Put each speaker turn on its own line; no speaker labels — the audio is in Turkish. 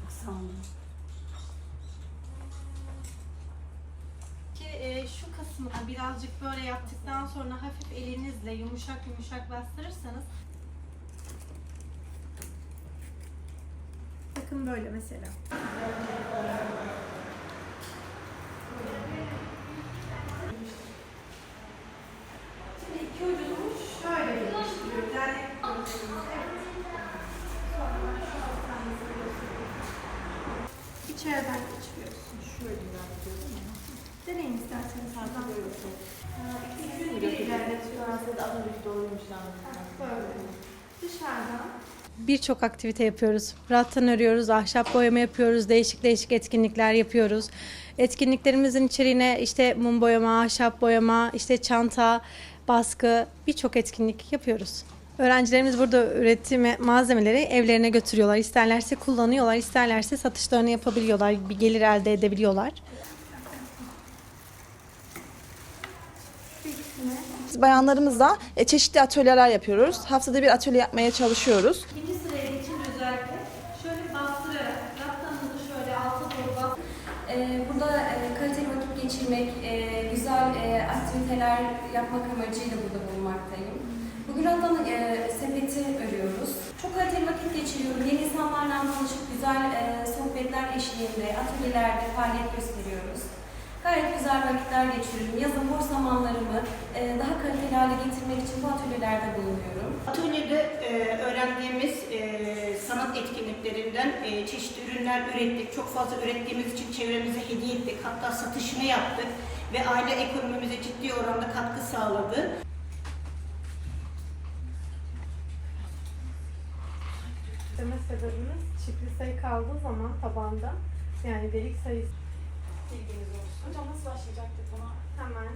Çok sağ olun.
Ki e, şu kısmını birazcık böyle yaptıktan sonra hafif elinizle yumuşak yumuşak bastırırsanız Bakın böyle mesela. İçeriden geçiriyorsun.
Şöyle ama.
Deneyin isterseniz.
Sanki böyle olsun.
İkisini bir ilerletiyoruz.
Fransa'da az önceki doğruymuş.
Böyle. Dışarıdan.
Birçok aktivite yapıyoruz. Rattan örüyoruz, ahşap boyama yapıyoruz, değişik değişik etkinlikler yapıyoruz. Etkinliklerimizin içeriğine işte mum boyama, ahşap boyama, işte çanta, baskı birçok etkinlik yapıyoruz. Öğrencilerimiz burada ürettiği malzemeleri evlerine götürüyorlar. İsterlerse kullanıyorlar, isterlerse satışlarını yapabiliyorlar, bir gelir elde edebiliyorlar.
Biz bayanlarımızla e, çeşitli atölyeler yapıyoruz. Haftada bir atölye yapmaya çalışıyoruz.
İkinci sıraya geçin özellikle. Şöyle bastırarak, raptanızı şöyle alta doğru bas.
Ee, Burada e, kaliteli vakit geçirmek, e, güzel e, aktiviteler yapmak amacıyla burada bulunmaktayım. Bugün hatta e, sepeti örüyoruz. Çok kaliteli vakit geçiriyorum. Yeni insanlarla tanışıp güzel e, sohbetler eşliğinde, atölyelerde faaliyet gösteriyoruz. Gayet güzel vakitler geçiriyorum. Yazın boş zamanlarımı e, daha kaliteli hale getirmek için bu atölyelerde bulunuyorum.
Atölyede e, öğrendiğimiz e, sanat etkinliklerinden e, çeşitli ürünler ürettik. Çok fazla ürettiğimiz için çevremize hediye ettik. Hatta satışını yaptık ve aile ekonomimize ciddi oranda katkı sağladı.
Deme sebebimiz çiftli sayı kaldığı zaman tabanda yani delik sayısı bilginiz olsun.
Hocam nasıl başlayacaktık buna?
Hemen